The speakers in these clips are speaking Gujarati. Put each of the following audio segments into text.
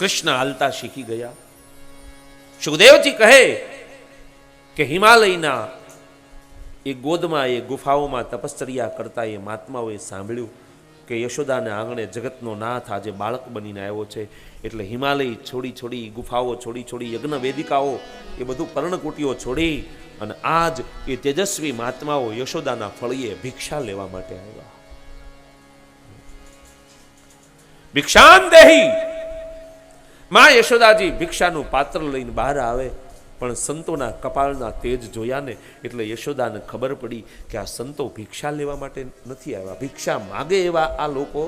કૃષ્ણ હાલતા શીખી ગયા. સુખદેવજી કહે કે હિમાલયના એ ગોદમાં, એ ગુફાઓમાં તપશ્ચર્યા કરતા એ મહાત્માઓએ સાંભળ્યું કે યશોદાને આંગણે જગતનો નાથ આજે બાળક બનીને આવ્યો છે. એટલે હિમાલય છોડી છોડી, ગુફાઓ છોડી છોડી યજ્ઞ વેદિકાઓ એ બધું પર્ણકુટીઓ છોડી અને આજ એ તેજસ્વી મહાત્માઓ યશોદાના ફળીએ ભિક્ષા લેવા માટે આવ્યા. ભિક્ષાન દેહી માં યશોદાજી ભિક્ષાનું પાત્ર લઈને બહાર આવે, પણ સંતોના કપાળના તેજ જોયા ને એટલે યશોદાને ખબર પડી કે આ સંતો ભિક્ષા લેવા માટે નથી આવ્યા. ભિક્ષા માગે એવા આ લોકો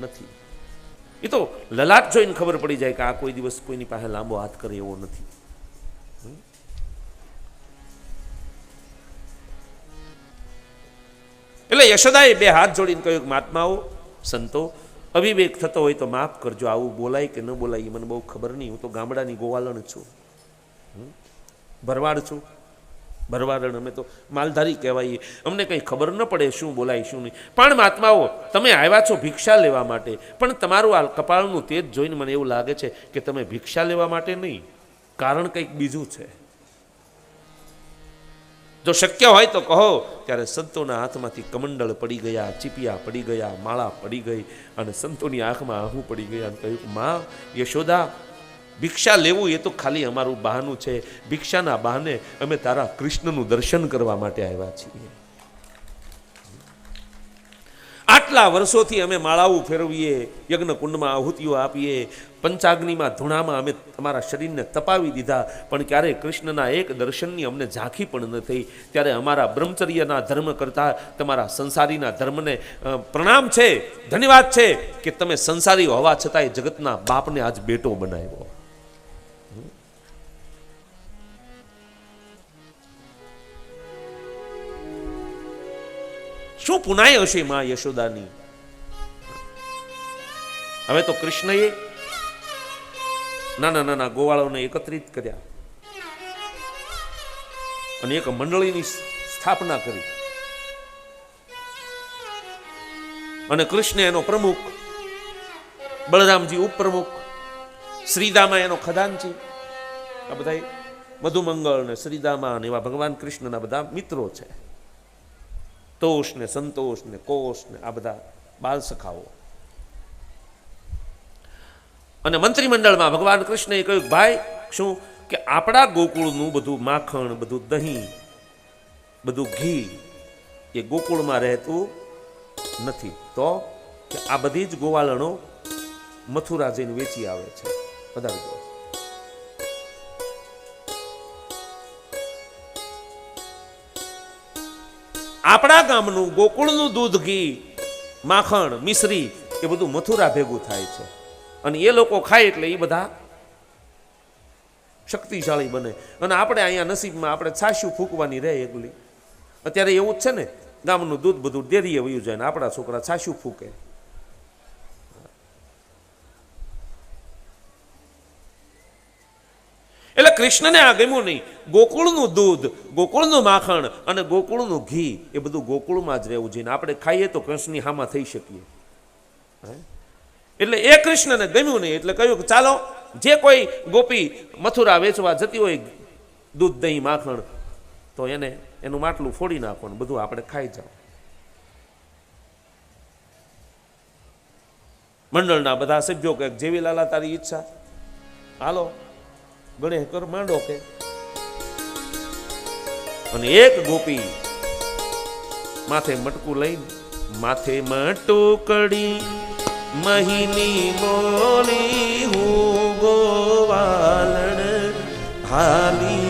નથી. એ તો લલાટ જોઈને ખબર પડી જાય કે આ કોઈ દિવસ કોઈની પાસે લાંબો હાથ કરે એવો નથી. એટલે યશોદાએ બે હાથ જોડીને કહ્યું મહાત્માઓ, સંતો અવિવેક થતો હોય તો માફ કરજો. આવું બોલાય કે ન બોલાય એ મને બહુ ખબર નહીં. હું તો ગામડાની ગોવાલણ છું? ભરવાડ છું. ભરવાડણ અમે તો માલધારી કહેવાય અમને કંઈ ખબર ન પડે શું બોલાય, શું નહીં. પણ મહાત્માઓ, તમે આવ્યા છો ભિક્ષા લેવા માટે. પણ તમારું આ કપાળનું તેજ જોઈને મને એવું લાગે છે કે તમે ભિક્ષા લેવા માટે નહીં. કારણ કંઈક બીજું છે. જો શક્ય હોય તો કહો. ત્યારે સંતોના હાથમાંથી કમંડળ પડી ગયા, ચીપિયા પડી ગયા, માળા પડી ગઈ અને સંતોની આંખમાં આહું પડી ગયા અને કહ્યું, માં, યશોદા, ભિક્ષા લેવું એ તો ખાલી અમારું બહાનું છે. ભિક્ષાના બહાને અમે તારા કૃષ્ણનું દર્શન કરવા માટે આવ્યા છીએ. આટલા વર્ષોથી અમે માળાઓ ફેરવીએ યજ્ઞ કુંડમાં આહુતિઓ આપીએ, પંચાગ્નિમાં ધૂણામાં અમે તમારા શરીરને તપાવી દીધા, પણ ક્યારેય કૃષ્ણના એક દર્શનની અમને ઝાંખી પણ ન થઈ, ત્યારે અમારા બ્રહ્મચર્યના ધર્મ કરતાં, તમારા સંસારીના ધર્મને પ્રણામ છે, ધન્યવાદ છે કે તમે સંસારી હોવા છતાંય જગતના બાપને આજ બેટો બનાવ્યો. શું પુનાય હશે માં યશોદાની? હવે તો કૃષ્ણએ નાના નાના ગોવાળોને એકત્રિત કર્યા અને એક મંડળીની સ્થાપના કરી. અને કૃષ્ણ એનો પ્રમુખ, બળરામજી ઉપપ્રમુખ, શ્રીદામા એનો ખદાનજી, આ બધા મધુમંગળ ને શ્રીદામા ને એવા ભગવાન કૃષ્ણના બધા મિત્રો છે. તોષ ને સંતોષ ને કોષ ને આ બધા બાલ સખાઓ અને મંત્રીમંડળમાં ભગવાન કૃષ્ણએ કહ્યું, ભાઈ, શું કે આપણા ગોકુળનું બધું માખણ, બધું દહીં, બધું ઘી એ ગોકુળમાં રહેતું નથી. તો કે આ બધી જ ગોવાલણો મથુરા જઈને વેચી આવે છે. બધા આપણા ગામનું ગોકુળનું દૂધ, ઘી, માખણ, મિશ્રી એ બધું મથુરા ભેગું થાય છે. અને એ લોકો ખાય એટલે એ બધા શક્તિશાળી બને. અને આપણે અહીંયા નસીબમાં આપણે છાશ્યું ફૂંકવાની રહે એકલી. અત્યારે એવું જ છે ને, ગામનું દૂધ બધું ડેરીએ વયું જાય ને આપણા છોકરા છાશ્યું ફૂંકે એટલે કૃષ્ણને આ ગમ્યું નહીં. ગોકુળનું દૂધ, ગોકુળનું માખણ અને ગોકુળનું ઘી, એ બધું ગોકુળમાં જ રહેવું જોઈએ. આપણે ખાઈએ તો કૃષ્ણની હામાં થઈ શકીએ? એટલે એ કૃષ્ણને ગમ્યું નહીં. એટલે કહ્યું કે ચાલો, જે કોઈ ગોપી મથુરા વેચવા જતી હોય, દૂધ, દહીં, માખણ, તો એને એનું માટલું ફોડી નાખવાનું. બધું આપણે ખાઈ જાઓ. મંડળના બધા સભ્યો કે જેવી લાલા તારી ઈચ્છા. હાલો. ગણેશ કર માંડો કે. અને એક ગોપી માથે મટકું લઈને માથે મટુકડી મહિની મોલી હું ગોવાલણ હાલી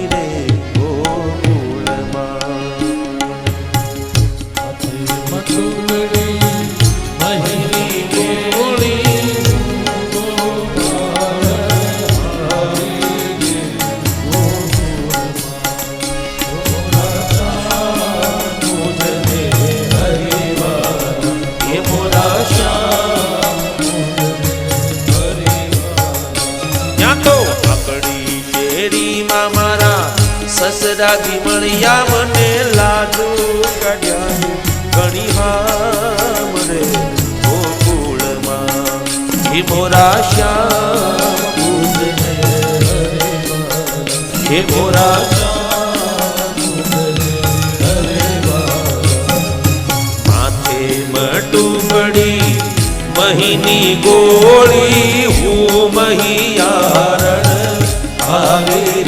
રાગી મણિયા મને લાડુ કાઢ્યા. ઘણી હા મને ગોકુળમાં હે મોરા શ્યામ હે મોરા માથે મટું પડી મહીની ગોળી, હું મહિયારણ આવી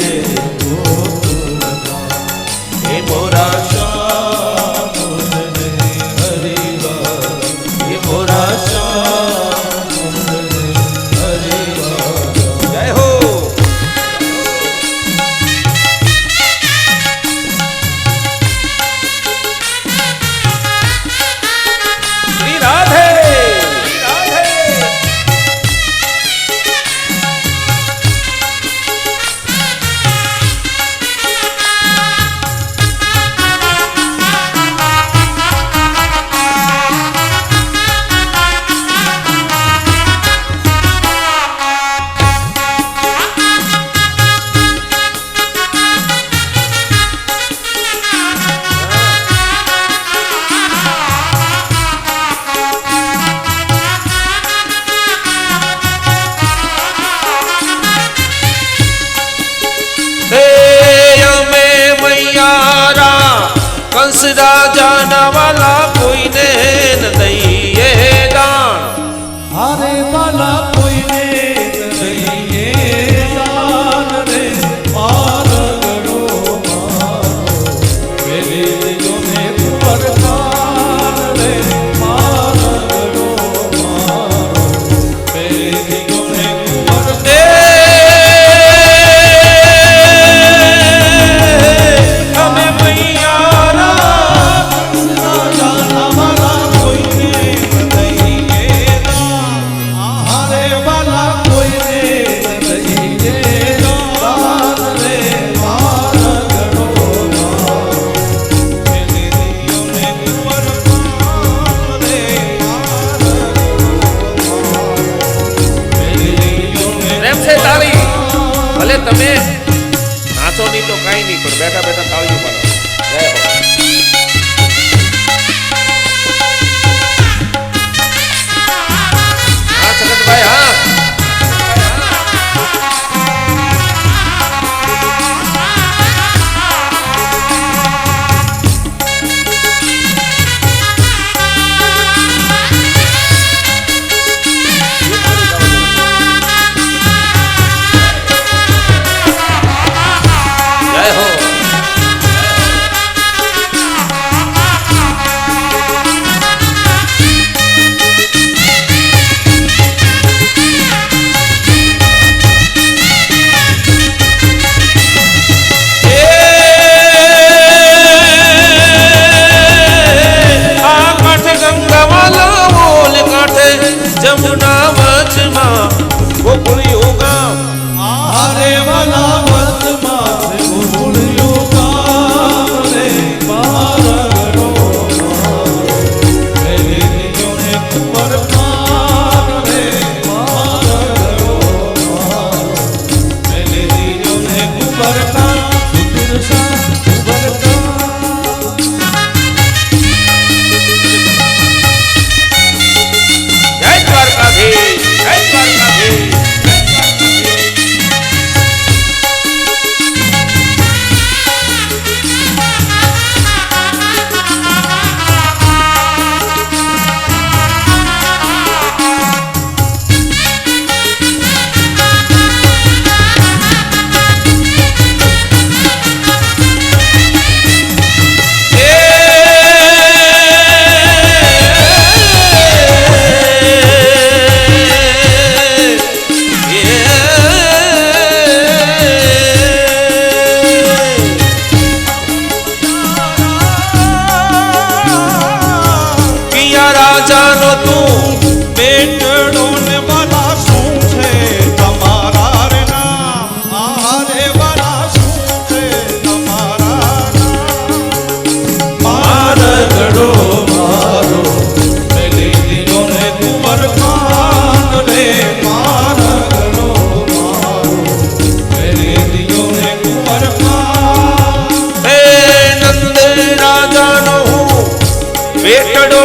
ಬೇಟಡು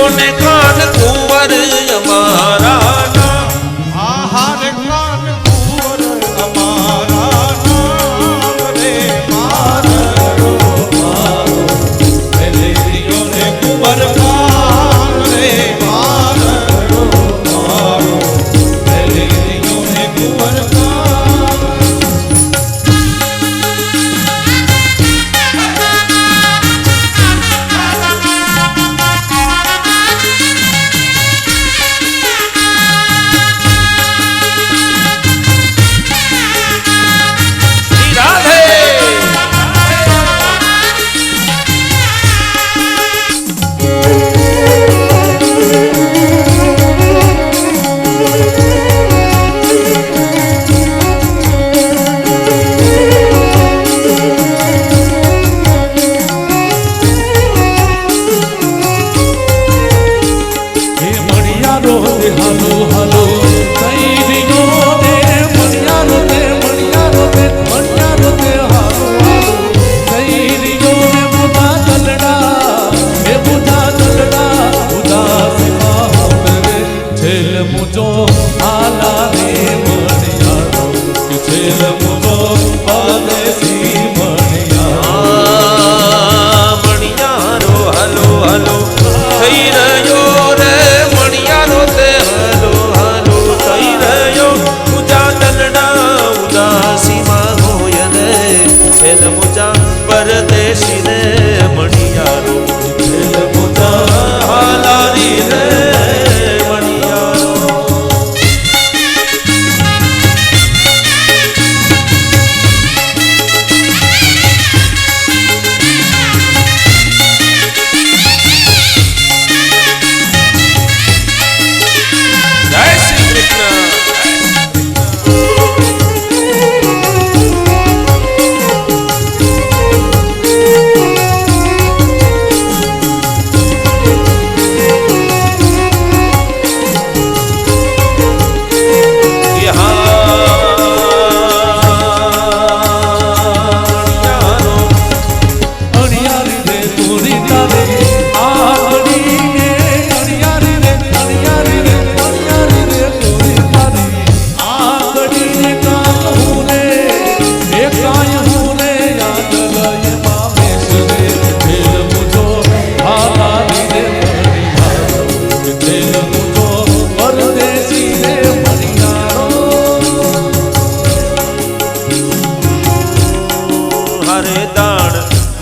પરદેશીને મણિયારો.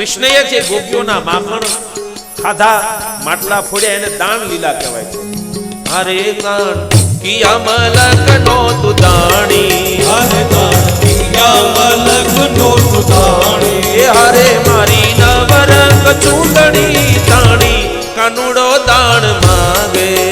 કૃષ્ણએ જે ગોપીઓના માખણ ખાધા માટલા ફોડ્યા એને દાન લીલા કહેવાય છે. હરે કાન કિયા મલક નો તુદાણી હરે કાન કિયા મલક નો તુદાણી હરે મારી નવરંગ ચૂંદણી તાણી કાનુડો દાણ માગે.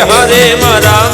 હરે મારા